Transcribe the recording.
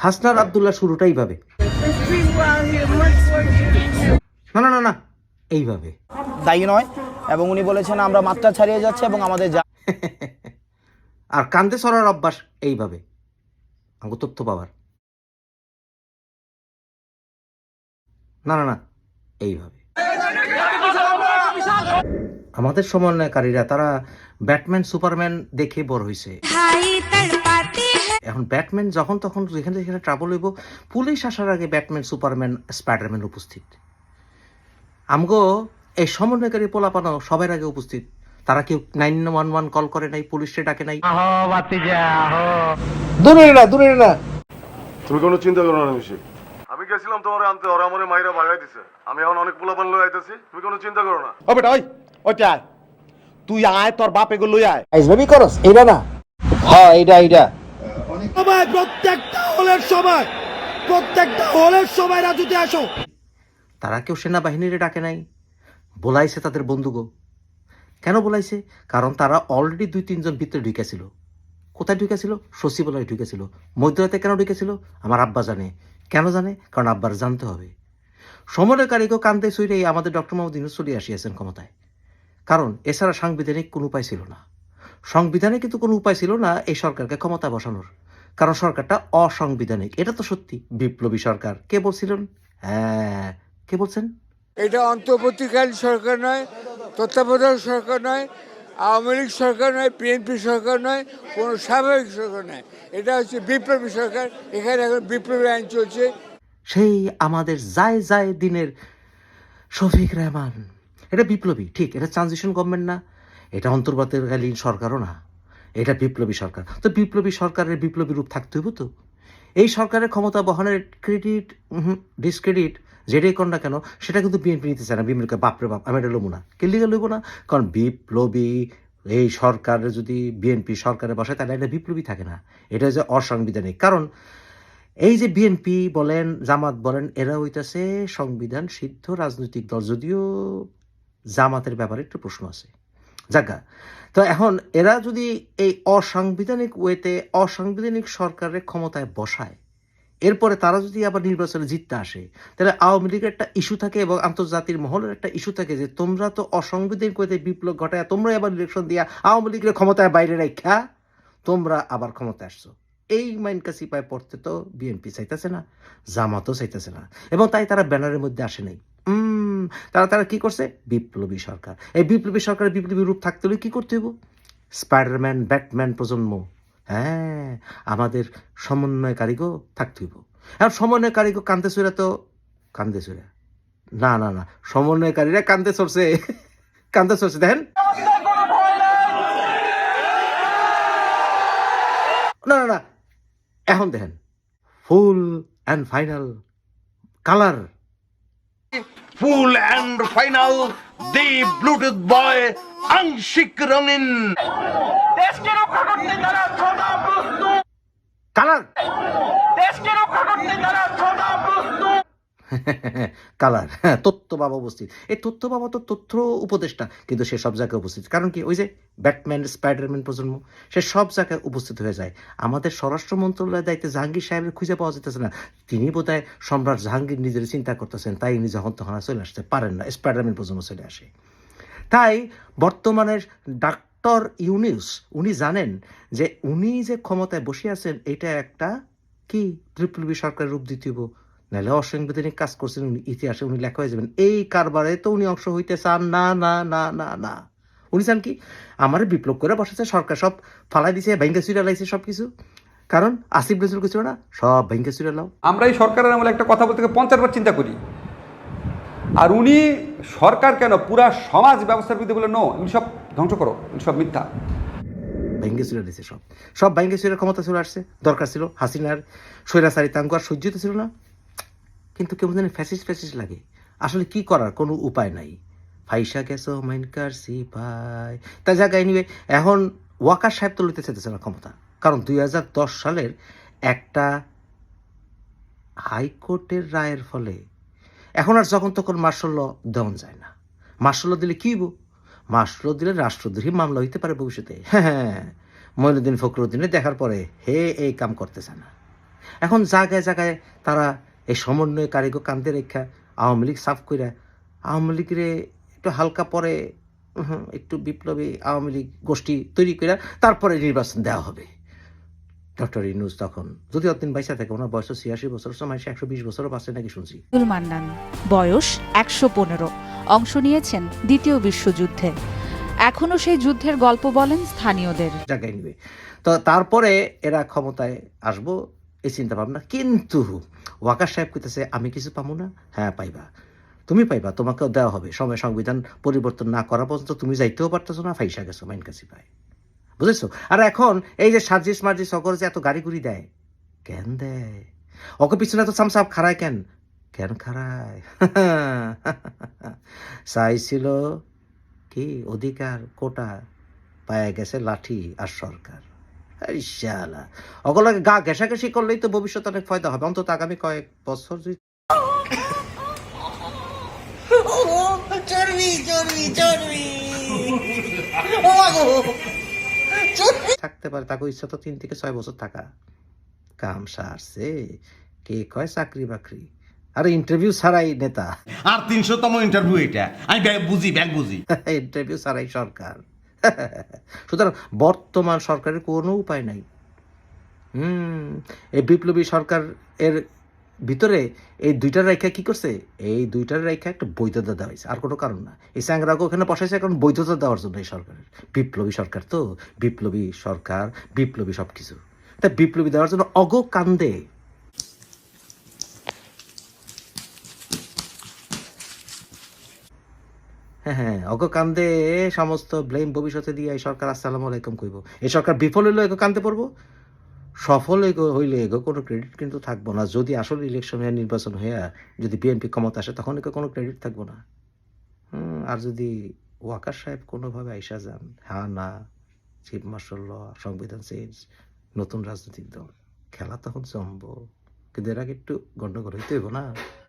হাসনার আবদুল্লাহ শুরুটা এইভাবে না না না না এইভাবে। দায়ী নয় এবং উনি বলেছেন আমরা মাত্রা ছাড়িয়ে যাচ্ছে এবং আমাদের যা আর কান্দে সরার অভ্যাস এইভাবে। আমাকে তথ্য পাওয়ার। না না না এইভাবে। আমাদের সমন্বয়কারীরা তারা ব্যাটম্যান সুপারম্যান দেখে বড় হয়েছে এখন ব্যাটম্যান যখন তখন যেখানে যেখানে ট্রাবল হইব পুলিশ আসার আগে ব্যাটম্যান সুপারম্যান স্পাইডারম্যান উপস্থিত। আমগো এই সমন্বয়কারী পোলাপানো সবার আগে উপস্থিত। তারা কেউ নাইন ওয়ান ওয়ান কল করে নাই পুলিশে ডাকে নাই। দূরে না দূরে না। তুমি কোনো চিন্তা করো না নিশি আমি গেছিলাম তোমার আনতে ওরা আমার মাইরা ভাগাই দিছে। আমি এখন অনেক পোলাপান লই আইতেছি তুমি কোনো চিন্তা করো না। ও বেটা ওই ওইটা তুই আয় তোর বাপ এগুলো লই আয়। আইসবাবি করস এইটা না। হ্যাঁ এইটা এইটা। সবাই প্রত্যেকটা হলের সবাই প্রত্যেকটা হলের সবাই রাজুতে আসো। তারা কেউ সেনাবাহিনীরে ডাকে নাই। বলাইছে তাদের বন্ধুগো। কেন বলাইছে? কারণ তারা অলরেডি দুই তিনজন ভিতরে ঢুকেছিল। কোথায় ঢুকেছিল? সচিবালয়ে ঢুকেছিল। মধ্যরাতে কেন ঢুকেছিল? আমার আব্বা জানে। কেন জানে? কারণ আব্বার জানতে হবে। সমরকারীকে কান্দে সুইরে আমাদের ডক্টর মোহাম্মদ ইউনুস চলে আসিয়াছেন ক্ষমতায়। কারণ এছাড়া সাংবিধানিক কোনো উপায় ছিল না। সংবিধানে কিন্তু কোনো উপায় ছিল না এই সরকারকে ক্ষমতা বসানোর। কারণ সরকারটা অসাংবিধানিক। এটা তো সত্যি। বিপ্লবী সরকার। কে বলছিলেন? হ্যাঁ। কে বলছেন? এটা অন্তর্বর্তীকালীন সরকার নয় তত্ত্বাবধায়ক সরকার নয় আওয়ামী লীগ সরকার নয় বিএনপি সরকার নয় কোনো স্বাভাবিক সরকার নয়। এটা হচ্ছে বিপ্লবী সরকার। এখানে এখন বিপ্লবী আইন চলছে। সেই আমাদের যায় যায় দিনের শফিক রহমান। এটা বিপ্লবী ঠিক। এটা ট্রানজিশন গভর্নমেন্ট না। এটা অন্তর্বর্তীকালীন সরকারও না। এটা বিপ্লবী সরকার। তো বিপ্লবী সরকারের বিপ্লবী রূপ থাকতে হবে তো? এই সরকারের ক্ষমতা বহনের ক্রেডিট ডিসক্রেডিট যেটাই কর না কেন, সেটা কিন্তু বিএনপি নিতে চায় না। বিএনপিকে বাপরে বাপ, আমি এটা লবো না। কেলিগে লইব না? কারণ বিপ্লবী, এই সরকারের যদি বিএনপি সরকারে বসে তাহলে এটা বিপ্লবী থাকে না। এটা যে অসাংবিধানিক। কারণ এই যে বিএনপি বলেন, জামাত বলেন, এরা হইতাছে সংবিধান সিদ্ধ রাজনৈতিক দল। যদিও জামাতের ব্যাপারে একটু প্রশ্ন আছে। জাগা। তো এখন এরা যদি এই অসাংবিধানিক ওয়েতে অসাংবিধানিক সরকারের ক্ষমতায় বসায়, এরপরে তারা যদি আবার নির্বাচনে জিততে আসে, তাহলে আওয়ামী লীগের একটা ইস্যু থাকে এবং আন্তর্জাতিক মহলের একটা ইস্যু থাকে যে তোমরা তো অসাংবিধানিক ওয়েতে বিপ্লব ঘটায় তোমরা আবার ইলেকশন দিয়া আওয়ামী লীগের ক্ষমতায় বাইরে রাখা তোমরা আবার ক্ষমতায় আসছো। এই মাইন্ড কাসিপায় পড়তে তো বিএনপি চাইতেছে না, জামাতও চাইতেছে না এবং তাই তারা ব্যানারের মধ্যে আসে নাই। তারা তারা কি করছে? বিপ্লবী সরকার। এই বিপ্লবী সরকারের বিপ্লবী রূপ থাকতে হলে কি করতে হইব? স্পাইডারম্যান ব্যাটম্যান প্রজন্ম। হ্যাঁ আমাদের সমন্বয়কারীকেও থাকতে হইব। আর সমন্বয়কারীকে কান্দে চুরা তো কান্দে চুরা না না না, সমন্বয়কারীরা কান্দে চড়ছে কান্দে চড়ছে দেখেন। না না না, এখন দেখেন। Full and final colour full and final the Bluetooth boy আংশিক রঙিন দেশকে রক্ষা করতে তারা সদা প্রস্তুত কালার দেশকে রক্ষা করতে তারা সদা প্রস্তুত কালার হ্যাঁ তথ্য বাবা উপস্থিত। এই তথ্য বাবা তো তথ্য উপদেষ্টা, কিন্তু সে সব জায়গায় উপস্থিত। কারণ কি? ওই যে ব্যাটম্যান, স্পাইডারম্যান প্রজন্ম, সে সব জায়গায় উপস্থিত হয়ে যায়। আমাদের স্বরাষ্ট্র মন্ত্রণালয়ের দায়িত্বে জাহাঙ্গীর সাহেবের খুঁজে পাওয়া যেতেছে না। তিনি বোধহয় সম্রাট জাহাঙ্গীর নিজের চিন্তা করতেছেন, তাই তখন আর চলে আসতে পারেন না, স্পাইডারম্যান প্রজন্ম চলে আসে। তাই বর্তমানের ডাক্তার ইউনিস, উনি জানেন যে উনি যে ক্ষমতায় বসে আছেন, এটা একটা কি? বিপ্লবী সরকারের রূপ দ্বিতীয় নাহলে অসাংবিধানিক কাজ করছেন ইতিহাসে উনি লেখা হয়ে যাবেন এই কারবারে তো উনি অংশ হইতে চান। না না না না না। উনি চান কি? আমার বিপ্লব করে বসেছে সরকার সব ফালাই দিছে ভেঙ্গে চুরা লাইছে সব কিছু কারণ আসিফ নজরুল কিছু না সব ভেঙ্গে চুরা লাও। আমরা এই সরকারের আমলে একটা কথা বলতে পঞ্চাশ বার চিন্তা করি। আর উনি সরকার কেন? পুরা সমাজ ব্যবস্থার বিরুদ্ধে বলে নো উনি সব ধ্বংস করো উনি সব মিথ্যা। ভেঙ্গে চুরে দিছে সব। সব ভেঙ্গে চুরে ক্ষমতা চলে আসছে দরকার ছিল হাসিনার স্বৈরাচারী তাঙ্কু আর সহ্য ছিল না। কিন্তু কেমন জানি ফ্যাসিস ফ্যাসিস লাগে। আসলে কি করার? কোনো উপায় নাই। ফাইসা গেছো, মাইনকার সি ভাই তা যাক এনিওয়ে এখন ওয়াকার সাহেব তো লইতে চাইতেছে না ক্ষমতা। কারণ দুই হাজার দশ সালের একটা হাইকোর্টের রায়ের ফলে এখন আর যখন তখন মার্শাল দেওয়া যায় না। মার্শাল দিলে কি মার্শাল দিলে রাষ্ট্রদ্রোহী মামলা হইতে পারে ভবিষ্যতে। হ্যাঁ হ্যাঁ মইনুদ্দিন ফখরুদ্দিনে দেখার পরে হে, এই কাম করতেছে না। এখন জায়গায় জায়গায় তারা এই সমন্বয় কারিগর কান্দে রেখা আওয়ামী লীগ সাফ কইরা আওয়ামী লীগরে একটু হালকা পরে একটু বিপ্লবী আওয়ামী লীগ গোষ্ঠী তৈরি করে তারপরে নির্বাচন দেওয়া হবে। ডক্টর ইনুজ তখন যদি অতদিন বাইসা থাকে ওনার বয়স ছিয়াশি বছর সময় সে একশো বিশ বছরও বাঁচে নাকি শুনছি। মান্নান বয়স একশো পনেরো। অংশ নিয়েছেন দ্বিতীয় বিশ্বযুদ্ধে। এখনও সেই যুদ্ধের গল্প বলেন স্থানীয়দের। জায়গায় নিবে। তো তারপরে এরা ক্ষমতায় আসব এই চিন্তা ভাবনা কিন্তু ওয়াকার সাহেব কইতেছে, আমি কিছু পাবো না? হ্যাঁ পাইবা। তুমি পাইবা, তোমাকেও দেওয়া হবে। সময় সংবিধান পরিবর্তন না করা পর্যন্ত তুমি যাইতেও পারতেছো না, ফাইসা গেছো, মাইন কাছে পায়। বুঝেছ? আর এখন এই যে সার্জিস মার্জিস সকল যে এত গাড়ি গুড়ি দেয়, কেন দেয়? ওকে পিছনে তো সামসাপ খারায় কেন? কেন খারায় চাইছিল কি অধিকার কোটা, পায়ে গেছে লাঠি আর সরকার। শালা। গা ঘেঁষাঘেঁষি করলেই তো ভবিষ্যতে অনেক ফায়দা হবে। অন্তত আগামী কয়েক বছর যদি থাকতে পারে তাকে ইচ্ছা তো তিন থেকে ছয় বছর থাকা। কাম সারছে। কে কয় চাকরি বাকরি? আরে ইন্টারভিউ ছাড়াই নেতা। আর তিনশো তম ইন্টারভিউ এটা। আমি বুঝি ব্যাগ বুঝি। ইন্টারভিউ ছাড়াই সরকার। সুতরাং বর্তমান সরকারের কোনো উপায় নাই। হুম, এই বিপ্লবী সরকার এর ভিতরে এই দুইটার রেখা কি করছে? এই দুইটার রেখা একটা বৈধতা দেওয়া হয়েছে। আর কোনো কারণ না। এই স্যাংরাকে ওখানে বসাইছে কারণ বৈধতা দেওয়ার জন্য এই সরকারের। বিপ্লবী সরকার তো। বিপ্লবী সরকার, বিপ্লবী সব কিছু তাই বিপ্লবী দেওয়ার জন্য অগ কান্দে। হ্যাঁ হ্যাঁ অগ কান্দে সমস্ত ব্লেম ভবিষ্যতে দিয়ে এই সরকার, আসসালামু আলাইকুম কইব। এই সরকার বিফল হইলেও এগো কান্দে পড়ব? সফল হইলে এগো কোনো ক্রেডিট কিন্তু থাকব না। যদি আসলে ইলেকশন হয়ে নির্বাচন হয়ে যদি বিএনপি ক্ষমতা আসে, তখন এগো কোনো ক্রেডিট থাকব না। আর যদি ওয়াকার সাহেব কোনোভাবে আইসা যান হ্যাঁ না চিফ মার্শাল ল সংবিধান চেঞ্জ নতুন রাজনৈতিক দল, খেলা তখন জমবো। কিন্তু এর আগে একটু গন্ডগোল হইতে হইব না?